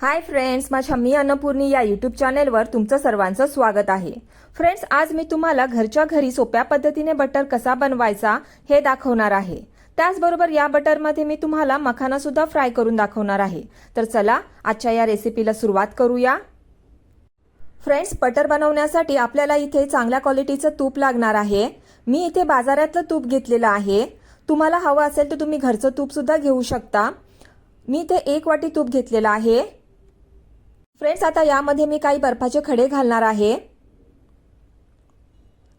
Hi friends माझ्या मी अन्नपूर्णी या YouTube चॅनेलवर तुमचं सर्वांचं स्वागत आहे. फ्रेंड्स आज मी तुम्हाला घरच्या घरी सोप्या पद्धतीने बटर कसा बनवायचा हे दाखवणार आहे. त्याचबरोबर या बटरमध्ये मी तुम्हाला मखाना सुद्धा फ्राय करून दाखवणार आहे. तर चला आजच्या या रेसिपीला सुरुवात करूया. फ्रेंड्स बटर बनवण्यासाठी आपल्याला इथे चांगल्या क्वालिटीचं तूप लागणार आहे. मी इथे बाजारातलं तूप घेतलेलं आहे. तुम्हाला हवं असेल तर तुम्ही घरचं तूप सुद्धा घेऊ शकता. मी इथे एक वाटी तूप घेतलेलं आहे. फ्रेंड्स आता यामध्ये मी काही बर्फाचे खडे घालणार आहे.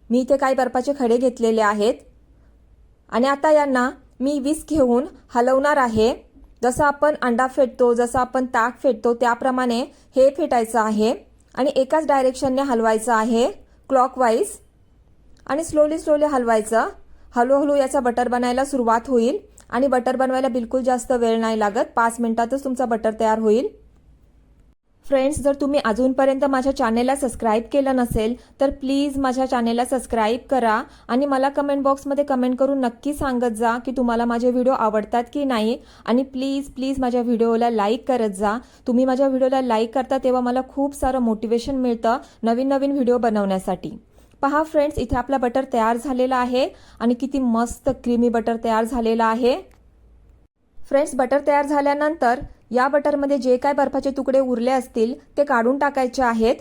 मी इथे काही बर्फाचे खडे घेतलेले आहेत. आणि आता यांना मी वीस घेऊन हलवणार आहे. जसं आपण अंडा फेटतो जसं आपण ताक फेटतो त्याप्रमाणे हे फेटायचं आहे. आणि एकाच डायरेक्शनने हलवायचं आहे क्लॉकवाईज आणि स्लोली स्लोली हलवायचं. हळूहळू याचा बटर बनायला सुरुवात होईल. आणि बटर बनवायला बिलकुल जास्त वेळ नाही लागत. पाच मिनिटातच तुमचा बटर तयार होईल. फ्रेंड्स जर तुम्ही अजूनपर्यंत माझ्या चॅनेलला सबस्क्राईब केलं नसेल तर प्लीज माझ्या चॅनेलला सबस्क्राईब करा आणि मला कमेंट बॉक्समध्ये कमेंट करून नक्की सांगत जा की तुम्हाला माझे व्हिडिओ आवडतात की नाही. आणि प्लीज प्लीज माझ्या व्हिडिओला लाईक करत जा. तुम्ही माझ्या व्हिडिओला लाईक करता तेव्हा मला खूप सारं मोटिवेशन मिळतं नवीन नवीन व्हिडिओ बनवण्यासाठी. पहा फ्रेंड्स इथे आपला बटर तयार झालेला आहे आणि किती मस्त क्रीमी बटर तयार झालेला आहे. फ्रेंड्स बटर तयार झाल्यानंतर या बटरमध्ये जे काय बर्फाचे तुकडे उरले असतील ते काढून टाकायचे आहेत.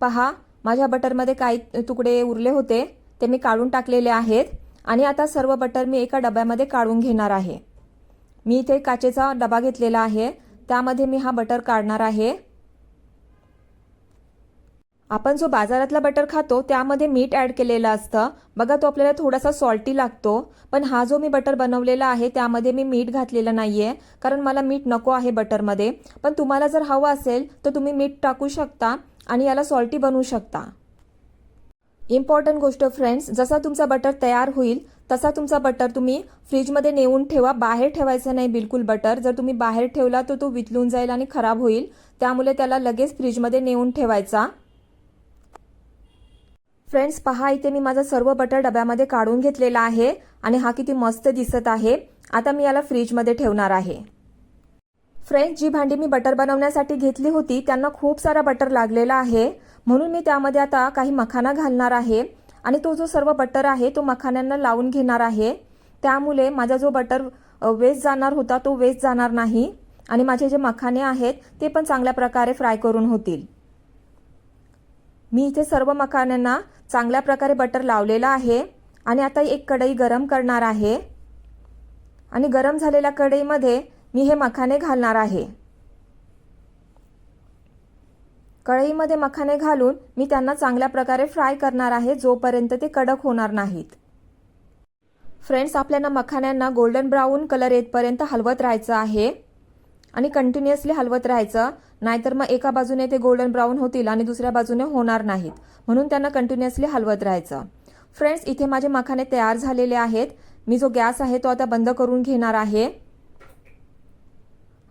पहा माझ्या बटरमध्ये काही तुकडे उरले होते ते मी काढून टाकलेले आहेत. आणि आता सर्व बटर मी एका डब्यामध्ये काढून घेणार आहे. मी इथे काचेचा डबा घेतलेला आहे. त्यामध्ये मी हा बटर काढणार आहे. आपण जो बाजारातला बटर खातो त्यामध्ये मीठ ॲड केलेलं असतं. बघा तो आपल्याला थोडासा सॉल्टी लागतो पण हा जो मी बटर बनवलेला आहे त्यामध्ये मी मीठ घातलेलं नाही आहे कारण मला मीठ नको आहे बटरमध्ये. पण तुम्हाला जर हवं असेल तर तुम्ही मीठ टाकू शकता आणि याला सॉल्टी बनवू शकता. इम्पॉर्टंट गोष्ट फ्रेंड्स जसा तुमचा बटर तयार होईल तसा तुमचा बटर तुम्ही फ्रीजमध्ये नेऊन ठेवा. बाहेर ठेवायचं नाही बिलकुल बटर. जर तुम्ही बाहेर ठेवला तर तो वितलून जाईल आणि खराब होईल. त्यामुळे त्याला लगेच फ्रीजमध्ये नेऊन ठेवायचा. फ्रेंड्स पहा इथे मी माझा सर्व बटर डब्यामध्ये काढून घेतलेला आहे आणि हा किती मस्त दिसत आहे. आता मी याला फ्रीजमध्ये ठेवणार आहे. फ्रेंड्स जी भांडी मी बटर बनवण्यासाठी घेतली होती त्यांना खूप सारा बटर लागलेला आहे. म्हणून मी त्यामध्ये आता काही मखाना घालणार आहे आणि तो जो सर्व बटर आहे तो मखान्यांना लावून घेणार आहे. त्यामुळे माझा जो बटर वेस्ट जाणार होता तो वेस्ट जाणार नाही. आणि माझे जे मखाने आहेत ते पण चांगल्या प्रकारे फ्राय करून होतील. मी इथे सर्व मखाण्यांना चांगल्या प्रकारे बटर लावलेला आहे. आणि आता एक कढई गरम करणार आहे. आणि गरम झालेल्या कढईमध्ये मी हे मखाने घालणार आहे. कढईमध्ये मखाने घालून मी त्यांना चांगल्या प्रकारे फ्राय करणार आहे जोपर्यंत ते कडक होणार नाहीत. फ्रेंड्स आपल्याला मखाण्यांना गोल्डन ब्राऊन कलर येतपर्यंत हलवत राहायचं आहे. आणि कंटिन्युअसली हलवत राहायचं नाहीतर मग एका बाजूने ते गोल्डन ब्राऊन होतील आणि दुसऱ्या बाजूने होणार नाहीत. म्हणून त्यांना कंटिन्युअसली हलवत राहायचं. फ्रेंड्स इथे माझे मखाने तयार झालेले आहेत. मी जो गॅस आहे तो आता बंद करून घेणार आहे.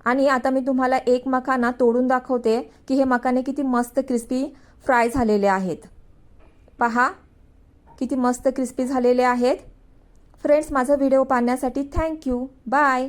आणि आता मी तुम्हाला एक मखाना तोडून दाखवते की हे मखाने किती मस्त क्रिस्पी फ्राय झालेले आहेत. पहा किती मस्त क्रिस्पी झालेले आहेत. फ्रेंड्स माझा व्हिडिओ पाहण्यासाठी थँक्यू बाय